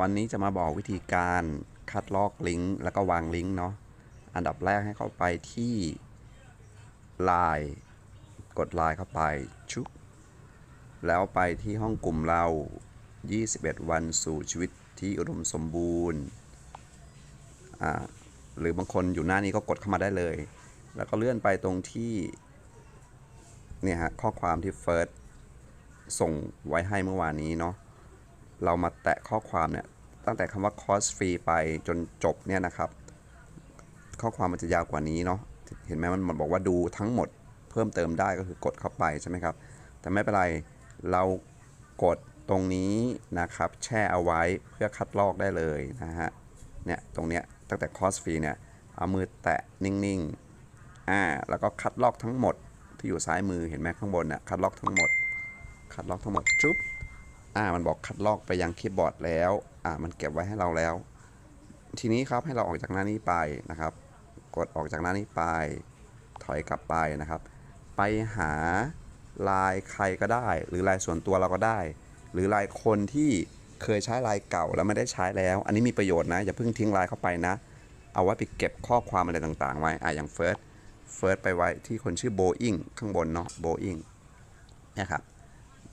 วันนี้จะมาบอกวิธีการคัดลอกลิงก์แล้วก็วางลิงก์เนาะอันดับแรกให้เข้าไปที่ Line กด Line เข้าไปชุบแล้วไปที่ห้องกลุ่มเรา 21 วันสู่ชีวิตที่อุดมสมบูรณ์อ่าหรือบางคนอยู่หน้านี้ก็กดเข้ามาได้เลย แล้วก็เลื่อนไปตรงที่เนี่ยฮะข้อความที่เฟิร์สส่งไว้ให้เมื่อวานนี้เนาะ เรามาแตะข้อความเนี่ยตั้งแต่คำว่าคอร์สฟรีไปจนจบเนี่ยนะครับ ข้อความมันจะยาวกว่านี้เนาะเห็นไหมมันบอกว่าดูทั้งหมดเพิ่มเติมได้ก็คือกดเข้าไปใช่ไหมครับ แต่ไม่เป็นไรเรากดตรงนี้นะครับ แช่เอาไว้เพื่อคัดลอกได้เลยนะฮะเนี่ยตรงเนี้ยตั้งแต่คอร์สฟรีเนี่ยเอามือแตะนิ่งๆอ่าแล้วก็คัดลอกทั้งหมดที่อยู่ซ้ายมือเห็นไหมข้างบนน่ะคัดลอกทั้งหมด คัดลอกทั้งหมดจุ๊บ อ่ามันบอกคัดลอกไปยังคีย์บอร์ดแล้ว อ่ามันเก็บไว้ให้เราแล้ว ทีนี้ครับให้เราออกจากหน้านี้ไปนะครับ กดออกจากหน้านี้ไป ถอยกลับไปนะครับ ไปหาลายใครก็ได้ หรือลายส่วนตัวเราก็ได้ หรือลายคนที่เคยใช้ลายเก่าแล้วไม่ได้ใช้แล้ว อันนี้มีประโยชน์นะอย่าเพิ่งทิ้งลายเข้าไปนะ เอาไว้ไปเก็บข้อความอะไรต่างๆ ไว้อ่าอย่างเฟิร์สเฟิร์สไปไว้ที่คนชื่อโบอิงข้างบนเนาะโบอิงนี่ครับ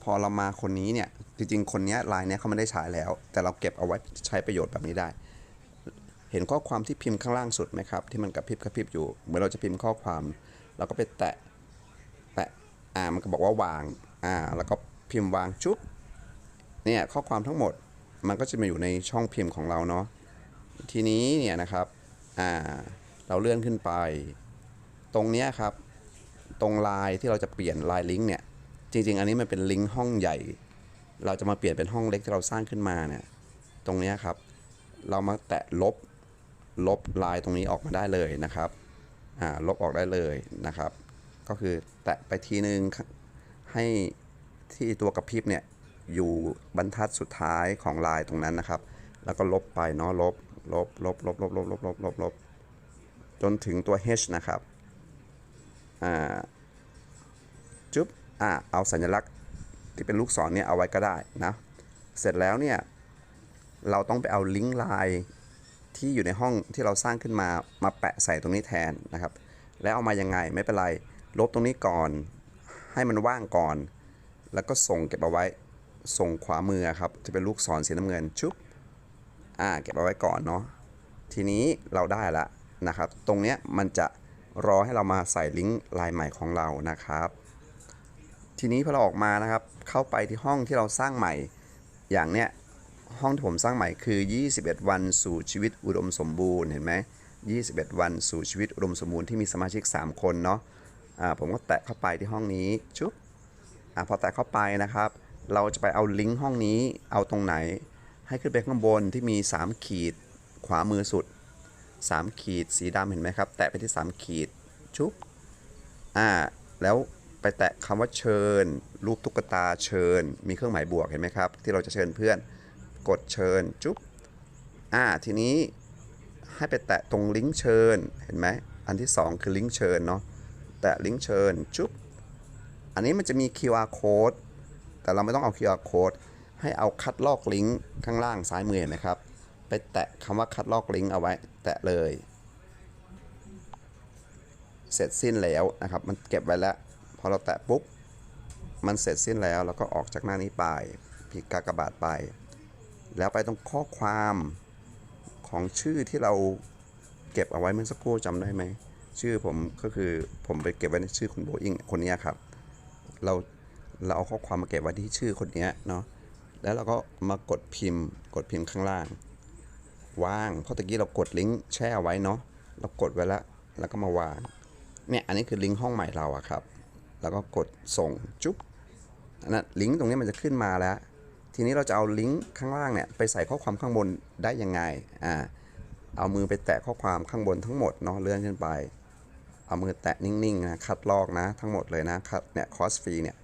พอเรามาคนนี้เนี่ยจริงๆคนนี้ลายเนี้ยเขาไม่ได้ใช้แล้ว แต่เราเก็บเอาไว้ใช้ประโยชน์แบบนี้ได้ เห็นข้อความที่พิมพ์ข้างล่างสุดไหมครับ ที่มันกระพริบกระพริบอยู่เหมือนเราจะพิมพ์ข้อความเราก็ไปแตะแตะอ่ามันก็บอกว่าวางอ่าแล้วก็พิมพ์วางจุ๊บเนี่ยข้อความทั้งหมดมันก็จะมาอยู่ในช่องพิมพ์ของเราเนาะทีนี้เนี่ยนะครับอ่าเราเลื่อนขึ้นไป ตรงเนี้ยครับ ตรงลน์ที่เราจะเปลี่ยนลน์ลิงก์เนี่ย จริง ๆ อันนี้มันเป็นลิงก์ห้องใหญ่ เราจะมาเปลี่ยนเป็นห้องเล็กที่เราสร้างขึ้นมาเนี่ยตรงนี้ครับ เรามาแตะลบลบลายตรงนี้ออกมาได้เลยนะครับอ่าลบออกได้เลยนะครับ ก็คือแตะไปทีนึงให้ที่ตัวกระพริบเนี่ยอยู่บรรทัดสุดท้ายของลายตรงนั้นนะครับ แล้วก็ลบไปเนาะลบลบลบลบลบลบลบลบลบลบจนถึงตัว H นะครับอ่า อ่าเอาสัญลักษณ์ที่เป็นลูกศรเนี่ยเอาไว้ก็ได้นะเสร็จแล้วเนี่ยเราต้องไปเอาลิงก์ไลน์ที่อยู่ในห้องที่เราสร้างขึ้นมามาแปะใส่ตรงนี้แทนนะครับ แล้วเอามายังไงไม่เป็นไร ลบตรงนี้ก่อน ให้มันว่างก่อน แล้วก็ส่งเก็บเอาไว้ ส่งขวามือครับจะเป็นลูกศรสีน้ำเงินชุบอ่าเก็บเอาไว้ก่อนเนาะทีนี้เราได้ละนะครับ ตรงเนี้ยมันจะรอให้เรามาใส่ลิงก์ไลน์ใหม่ของเรานะครับ ทีนี้พอเราออกมานะครับ เข้าไปที่ห้องที่เราสร้างใหม่ อย่างเนี้ยห้องที่ผมสร้างใหม่คือ 21 วันสู่ชีวิตอุดมสมบูรณ์เห็นไหม21 วันสู่ชีวิตอุดมสมบูรณ์ที่มีสมาชิก 3 คนเนาะอ่าผมก็แตะเข้าไปที่ห้องนี้ชุบอพอแตะเข้าไปนะครับ เราจะไปเอาลิงก์ห้องนี้เอาตรงไหน ให้ขึ้นไปข้างบนที่มี 3 ขีดขวามือสุด 3 ขีดสีดำเห็นไหมครับ แตะไปที่ 3 ขีดชุบอ่าแล้ว ไปแตะคำว่าเชิญ รูปตุ๊กตาเชิญ มีเครื่องหมายบวกเห็นไหมครับ ที่เราจะเชิญเพื่อนกดเชิญจุ๊บอ่าทีนี้ให้ไปแตะตรงลิงก์เชิญเห็นไหมอันที่ 2 คือลิงก์เชิญเนาะแตะลิงก์เชิญจุ๊บอันนี้มันจะมี QR code แต่เราไม่ต้องเอา QR code ให้เอาคัดลอกลิงก์ข้างล่างซ้ายมือเห็นไหมครับ ไปแตะคำว่าคัดลอกลิงก์เอาไว้ แตะเลย เสร็จสิ้นแล้วนะครับ มันเก็บไว้แล้ว พอเราแตะปุ๊บมันเสร็จสิ้นแล้วเราก็ออกจากหน้านี้ไปพิกากบาทไป แล้วไปตรงข้อความของชื่อที่เราเก็บเอาไว้เมื่อสักครู่จำได้ไหม ชื่อผมก็คือผมไปเก็บไว้ในชื่อคุณโบอิงคนนี้ครับ เราเราเอาข้อความมาเก็บไว้ที่ชื่อคนนี้เนาะแล้วเราก็มากดพิมพ์ กดพิมพ์ข้างล่างวางเพราะตะกี้เรากดลิงก์แช่เอาไว้เนาะเรากดไว้แล้วแล้วก็มาวางเนี่ยอันนี้คือลิงก์ห้องใหม่เราอะครับ แล้วก็กดส่งจุ๊บอันนั้นลิงก์ตรงนี้มันจะขึ้นมาแล้ว ทีนี้เราจะเอาลิงก์ข้างล่างเนี่ยไปใส่ข้อความข้างบนได้ยังไงอ่าเอามือไปแตะข้อความข้างบนทั้งหมดเนาะเลื่อนขึ้นไป เอามือแตะนิ่งๆนะคัดลอกนะทั้งหมดเลยนะคัดเนี่ยคอสฟรีเนี่ย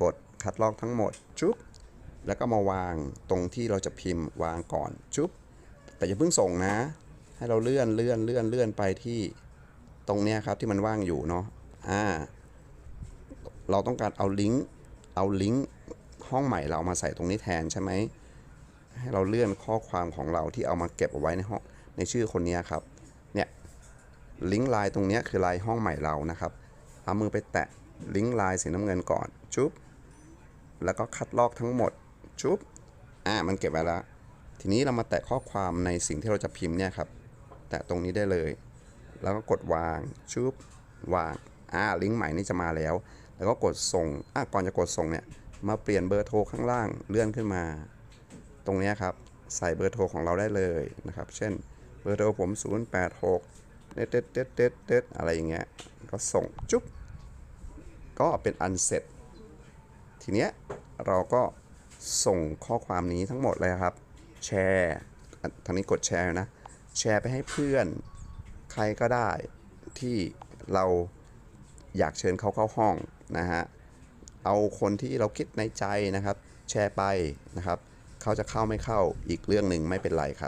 กดคัดลอกทั้งหมดจุ๊บแล้วก็มาวางตรงที่เราจะพิมพ์วางก่อนจุ๊บแต่อย่าเพิ่งส่งนะ ให้เราเลื่อนเลื่อนเลื่อนเลื่อนไปที่ตรงเนี้ยครับที่มันว่างอยู่เนาะอ่า เราต้องการเอาลิงก์เอาลิงก์ห้องใหม่เรามาใส่ตรงนี้แทนใช่ไหมให้เราเลื่อนข้อความของเราที่เอามาเก็บเอาไว้ในห้องในชื่อคนนี้ครับเนี่ยลิงก์ไลน์ตรงนี้คือไลน์ห้องใหม่เรานะครับเอามือไปแตะลิงก์ไลน์สีน้ำเงินก่อนชุบแล้วก็คัดลอกทั้งหมดชุบอ่ามันเก็บไว้แล้วทีนี้เรามาแตะข้อความในสิ่งที่เราจะพิมพ์เนี่ยครับ แตะตรงนี้ได้เลย แล้วก็กดวางชุบวางอ่าลิงก์ใหม่นี่จะมาแล้ว แล้วก็กดส่งอะก่อนจะกดส่งเนี่ย มาเปลี่ยนเบอร์โทรข้างล่างเลื่อนขึ้นมา ตรงนี้ครับ ใส่เบอร์โทรของเราได้เลยนะครับ เช่น เบอร์โทรผม 086เด็ดเด็ดเด็ดเด็ดเด็ดอะไรอย่างเงี้ย ก็ส่งจุ๊บ ก็เป็นอันเสร็จ ทีเนี้ยเราก็ส่งข้อความนี้ทั้งหมดเลยครับ แชร์ทางนี้กดแชร์นะ แชร์ไปให้เพื่อน ใครก็ได้ที่เราอยากเชิญเขาเข้าห้อง นะฮะเอาคนที่เราคิดในใจนะครับ แชร์ไปนะครับ เขาจะเข้าไม่เข้าอีกเรื่องหนึ่งไม่เป็นไรครับ